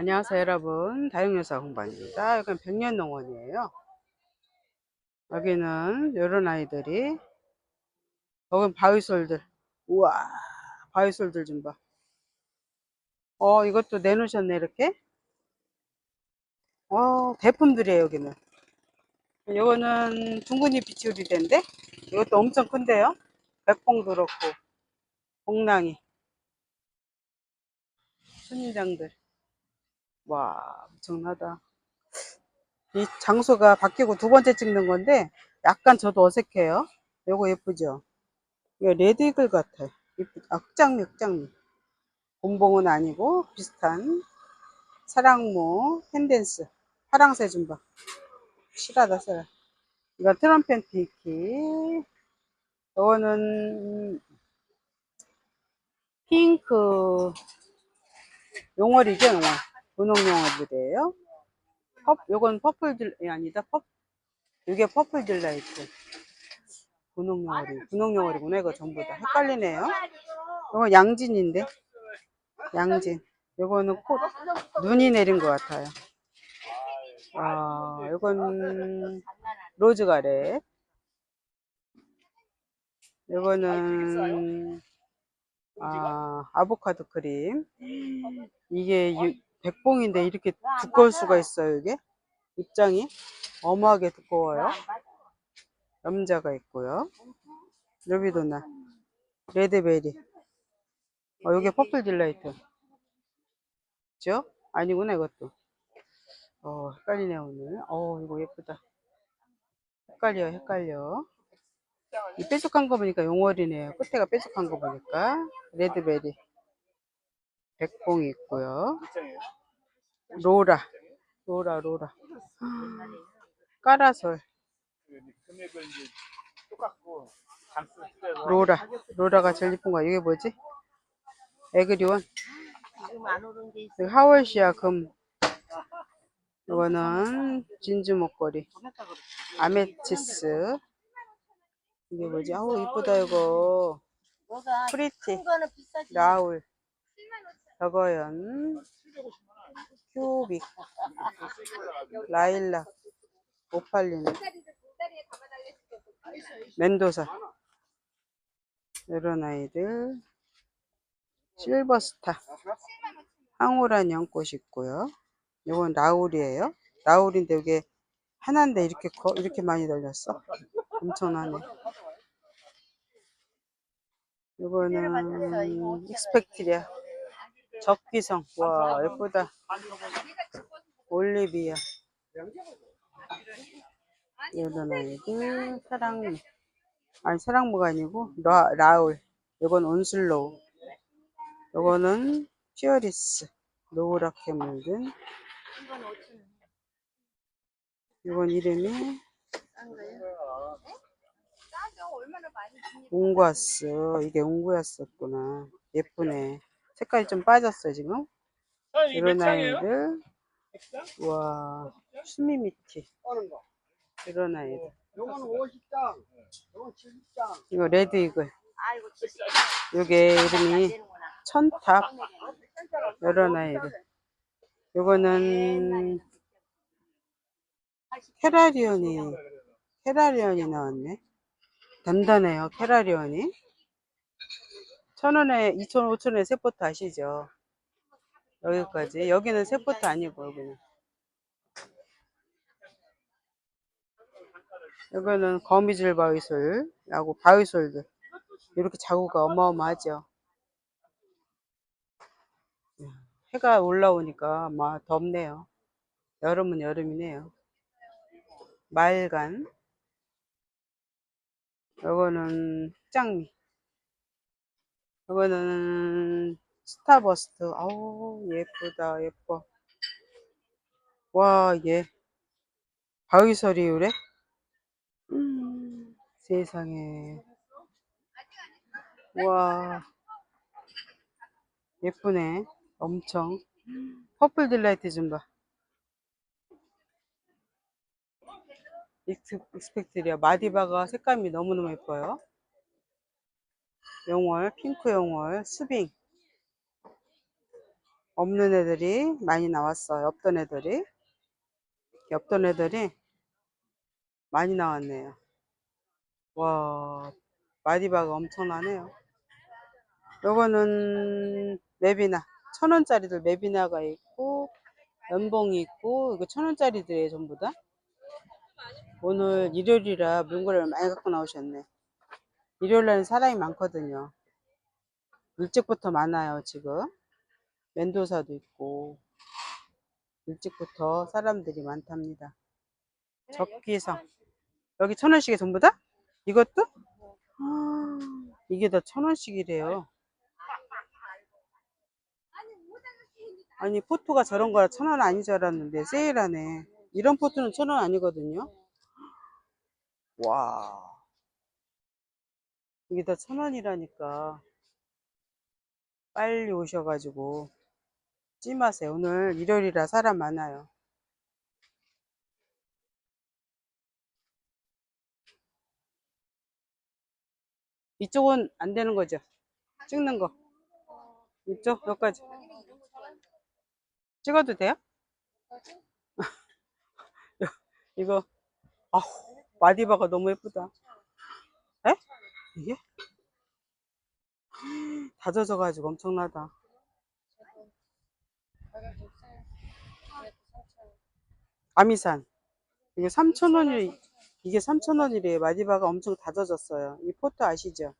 안녕하세요 여러분. 다육여사 홍반입니다. 여기는 백년농원이에요. 여기는 이런 아이들이 여긴 바위솔들. 우와 바위솔들 좀봐. 어 이것도 내놓으셨네 이렇게? 어 대품들이에요 여기는. 이거는 둥근잎 비치우리대인데 이것도 엄청 큰데요? 백봉도 그렇고 봉랑이. 순인장들 와 엄청나다. 이 장소가 바뀌고 두 번째 찍는 건데 약간 저도 어색해요. 요거 예쁘죠? 이거 레드이글 같아. 예쁘 아 흑장미 흑장미. 곰봉은 아니고 비슷한 사랑모 펜댄스. 파랑새 좀봐. 실하다 실하 이건 트럼펜 티키. 이거는 핑크 용월이죠 용월 분홍 용월이래요. 퍼, 요건 퍼플 딜 아니다. 퍼 이게 퍼플 딜라이트. 분홍 용월이 분홍 용월이구나. 이거 전부 다 헷갈리네요. 이건 양진인데. 양진. 요거는 코 눈이 내린 것 같아요. 아 이건 로즈가렛 요거는 아 아보카도 크림. 이게 유- 백봉인데 이렇게 두꺼울 수가 있어요 이게? 입장이 어마하게 두꺼워요. 염자가 있고요. 루비도나. 레드베리. 어 요게 퍼플 딜라이트. 그죠? 아니구나 이것도. 어 헷갈리네 오늘. 어 이거 예쁘다. 헷갈려 헷갈려. 이 뾰족한 거 보니까 용월이네요. 끝에가 뾰족한 거 보니까. 레드베리 백봉이 있고요. 로라. 로라 로라. 까라솔. 똑같고 장수 줄여서 로라. 로라가 제일 예쁜 거야. 이게 뭐지? 있어. 여기 하월시아 금. 이거는 진주 목걸이. 아메티스. 이게 뭐지? 아우 이쁘다 이거. 프리티. 라울 저거연 큐빅. 라일락. 오팔리네. 멘도사. 이런 아이들. 실버스타. 황홀한 연꽃 있고요. 이건 라울이에요. 라울인데 이게 하나인데 이렇게 커 이렇게 많이 달렸어. 엄청나네. 이거는 익스펙티리아 적기성. 와 예쁘다. 올리비아. 이런 아이들 사랑무 아니 사랑무가 아니고 라, 라울. 이건 온슬로우. 이거는 피어리스. 노랗게 물든. 이건 5천 원. 이건 이름이? 웅과스. 이게 웅구였었구나. 예쁘네 색깔이 좀 빠졌어 지금 아? 아이들 백장? 와 수미미티 하는 거. 이런 아이들 요거는 50장, 요건 70장. 이거 레드 이글. 요게 안 이름이. 천탑 이런 아이들 요거는 캐라리온이 캐라리온이 나왔네 단단해요 캐라리온이 천원에 이천 오천원에 세포트 아시죠? 여기까지. 여기는 세포트 아니고 여기는 여기는 거미줄 바위솔 하고 바위솔들. 이렇게 자구가 어마어마하죠. 해가 올라오니까 막 덥네요. 여름은 여름이네요. 말간. 요거는 흑장미 요거는 스타버스트. 아우 예쁘다 예뻐. 와 얘. 바위설이 유래? 음, 세상에. 와. 예쁘네. 엄청. 퍼플 딜라이트 좀 봐. 익스펙트리아. 마디바가 색감이 너무너무 예뻐요 용월 핑크 용월 스빙 없는 애들이 많이 나왔어요. 없던 애들이. 없던 애들이 많이 나왔네요. 와, 마디바가 엄청나네요. 요거는 맵이나, 천 원짜리들 맵이나가 있고, 연봉이 있고, 이거 천 원짜리들이에요, 전부 다. 오늘 일요일이라 물건을 많이 갖고 나오셨네. 일요일날은 사람이 많거든요. 일찍부터 많아요, 지금. 멘도사도 있고, 일찍부터 사람들이 많답니다. 적기성. 여기 천 원씩에 전부 다? 이것도? 아, 이게 다 천 원씩이래요. 아니, 포토가 저런 거라 천원줄 알았는데, 세일하네. 이런 포토는 천 원 아니거든요. 와. 이게 다 천 원이라니까. 빨리 오셔가지고, 찜하세요. 오늘 일요일이라 사람 많아요. 이쪽은 안 되는 거죠? 찍는 거. 이쪽? 여기까지. 찍어도 돼요? 이거, 아우, 마디바가 너무 예쁘다. 에? 이게? 다 젖어가지고 엄청나다. 아미산. 이게 3,000원이, 이게 3,000원이래요. 마디바가 엄청 다 젖었어요. 이 포토 아시죠?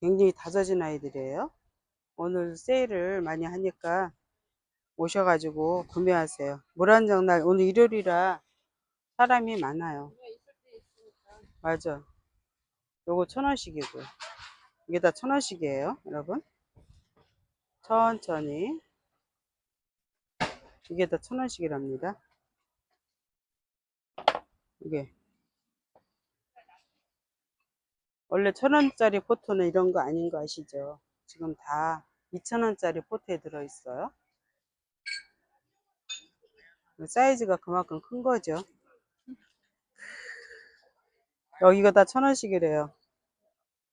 굉장히 다 젖은 아이들이에요. 오늘 세일을 많이 하니까 오셔가지고 구매하세요. 물안장날 오늘 일요일이라 사람이 많아요. 맞아. 요거 천 원씩이고요. 이게 다 천 원씩이에요, 여러분. 천천히. 이게 다 천 원씩이랍니다. 이게. 원래 천 원짜리 포토는 이런 거 아닌 거 아시죠? 지금 다 2천 원짜리 포토에 들어있어요. 사이즈가 그만큼 큰 거죠. 여기가 다 천 원씩이래요.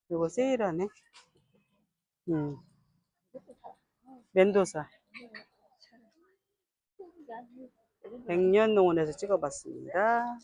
이거 세일하네. 음. 멘도사. 백년 농원에서 찍어봤습니다.